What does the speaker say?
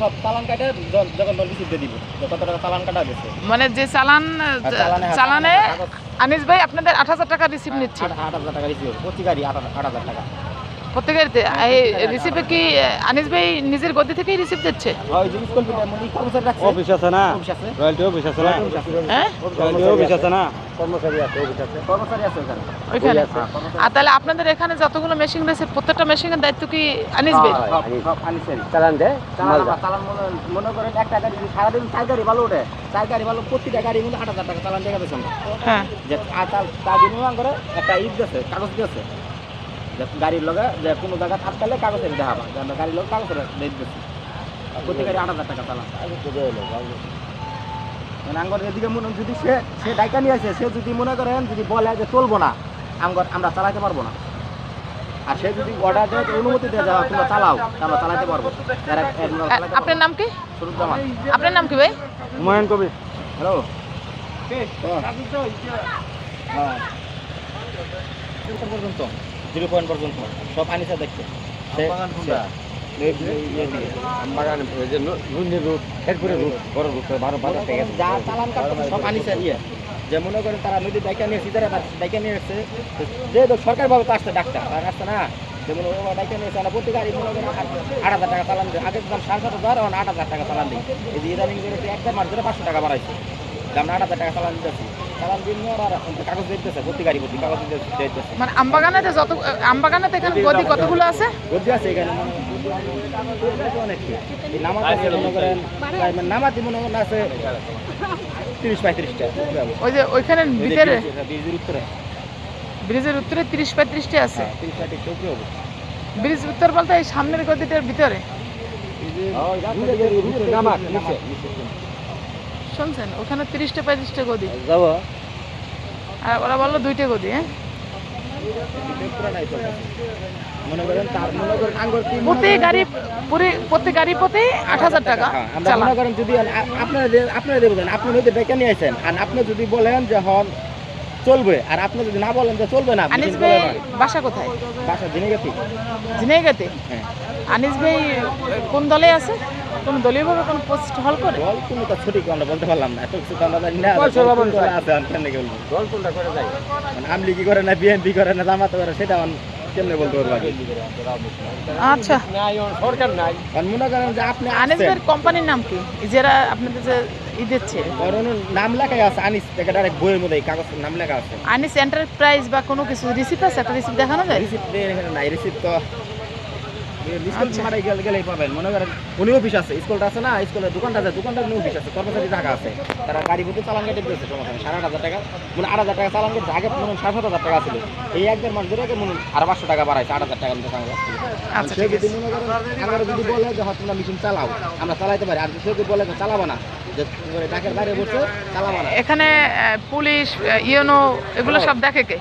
সব চালান কাটে যখন বলবি সিদ্ধে দিব। যত টাকা চালান কাটা গেছে? মানে যে চালান চালানে হাজার আনিস ভাই আপনাদের আট হাজার টাকা রিসিভ নিচ্ছে। আট হাজার টাকা রিসিভ প্রতি গাড়ি আট হাজার টাকা। প্রত্যেকের এই রিসিভে কি আনিস ভাই নিজের গদি থেকেই রিসিভ দিচ্ছে? অফিস আছে না। রয়্যালটি অফিস আছে না। হ্যাঁ? অফিস আছে না। কর্মচারী আছে অফিস আছে। কর্মচারী আছে ওখানে। ওইখানে? আর তাহলে আপনাদের এখানে যতগুলো মেশিন রয়েছে প্রত্যেকটা মেশিনের দায়িত্ব কি আনিস ভাই? চালান দে চালান মনে মনে করেন একটা গাড়ি সারাদিন চার গাড়ি ভালো ওঠে চার গাড়ি ভালো প্রতিটা গাড়ি আট হাজার টাকা চালান দেখা হ্যাঁ। আর তার বিনিময় করে একটা ঈদ কাগজ দিয়েছে। যে গাড়ির লগে যে কোনো জায়গা আটকালে কাগজের দেখাবা যে আমরা গাড়ির লগে কাগজের রেট দিচ্ছি প্রতি গাড়ি আট হাজার টাকা চালান। মানে আঙ্গর এদিকে মনে যদি সে সে ডাইকা নিয়ে আসে সে যদি মনে করেন যদি বলে যে চলবো না আঙ্গর আমরা চালাতে পারব না। আর সে যদি অর্ডার দেয় তো অনুমতি দেয় যাওয়া তোমরা চালাও আমরা চালাতে পারব। আপনার নাম কি? আপনার নাম কি ভাই? হুমায়ুন কবির। হ্যালো। হ্যাঁ। পর্যন্ত? জিরো পয়েন্ট পর্যন্ত সব আনিসা দেখছে ইয়ে দিয়ে। যে যা যে মনে করেন তারা নদী ডাইকা নিয়ে সিজারা ডাইকা নিয়ে এসছে যেহেতু সরকার ভাবে তো আসছে ডাক্তার তার আসছে না। যেমন ডাইকা নিয়ে এসে প্রতি গাড়ি মনে করেন আট হাজার টাকা চালান দিই। আগের দাম সাড়ে সাত হাজার আট হাজার টাকা চালান দিই। এই যে ইদানিং করে একবার মাস ধরে পাঁচশো টাকা বাড়াইছে। যে আমরা আট হাজার টাকা চালান দিতেছি চালান দিয়ে নিয়ে ওরা কাগজ দিতেছে প্রতি গাড়ি প্রতি কাগজ দিতেছে মানে আমবাগানেতে যত আমবাগানেতে এখানে গদি কতগুলো আছে এখানে মানে মনে মানে মনে তিরিশ পঁয়ত্রিশটা ওই যে ওইখানে ভিতরে ব্রিজের উত্তরে ব্রিজের উত্তরে তিরিশ পঁয়ত্রিশটি আছে হ্যাঁ, তিরিশ পঁয়ত্রিশটা উপরে হবে ব্রিজ উত্তর বলতে এই সামনের গদিটার ভিতরে নিচে শুনছেন? ওখানে তিরিশটা পঁয়ত্রিশটা গদি। যাব। আর ওরা বলল দুইটা গদি হ্যাঁ? মনে মনে মনে প্রতি গাড়ি পুরি প্রতি গাড়ি প্রতি আট হাজার টাকা হ্যাঁ, মনে করেন যদি আপনারা আপনারা দেবেন আপনি যদি ডেকে নিয়ে আসেন আর আপনি যদি বলেন যে হন চলবে আর আপনি যদি না বলেন যে চলবে না আনিস মেশিন ভাই বাসা কোথায়? বাসা হ্যাঁ। আনিস ভাই কোন দলে আছে? কোন দলীয়ভাবে কোন পোস্ট হল করে? দল সঠিক আমরা বলতে পারলাম না এত কিছু তো আমরা জানি না দল দলে। আছে আমি কেমনে বলব? জল কোনটা করে যায়? মানে আমলি কি করে না বিএনপি করে না জামাত করে সেটা আমি কেমনে বলতে পারব আচ্ছা। নাই সরকার নাই। মনে করেন যে আপনি আনিস কোম্পানির নাম কি? যারা আপনাদের যে ই দিচ্ছে। নাম লেখাই আছে আনিস থেকে ডাইরেক্ট বইয়ের মধ্যে এই কাগজের নাম লেখা আছে। আনিস এন্টারপ্রাইজ বা কোনো কিছু রিসিপ্ট আছে? একটা রিসিপ্ট দেখানো যায়? রিসিপ্ট এখানে নাই রিসিপ্ট তো গেলেই পাবেন। মনে করেন উনি অফিস আছে স্কুলটা আছে না স্কুলের দোকানটা আছে দোকানটার উনি অফিস আছে কর্মচারী টাকা আছে। তারা গাড়ি ভর্তি চালান কেটে দিয়েছে সমস্যা সাড়ে আট হাজার টাকা। মানে আট হাজার টাকা চালান কেটে আগে মনে সাড়ে সাত হাজার টাকা ছিল। এই এক দেড় মাস ধরে আগে মনে হয় পাঁচশো টাকা বাড়াইছে আট হাজার টাকা সে যদি মনে করেন আমরা যদি বলে যে হ্যাঁ তোমরা মেশিন চালাও আমরা চালাইতে পারি। আর সে যদি বলে যে চালাবো না ডাকের বাইরে বসে চালাবো না। এখানে পুলিশ ইউনো এগুলো সব দেখে কে?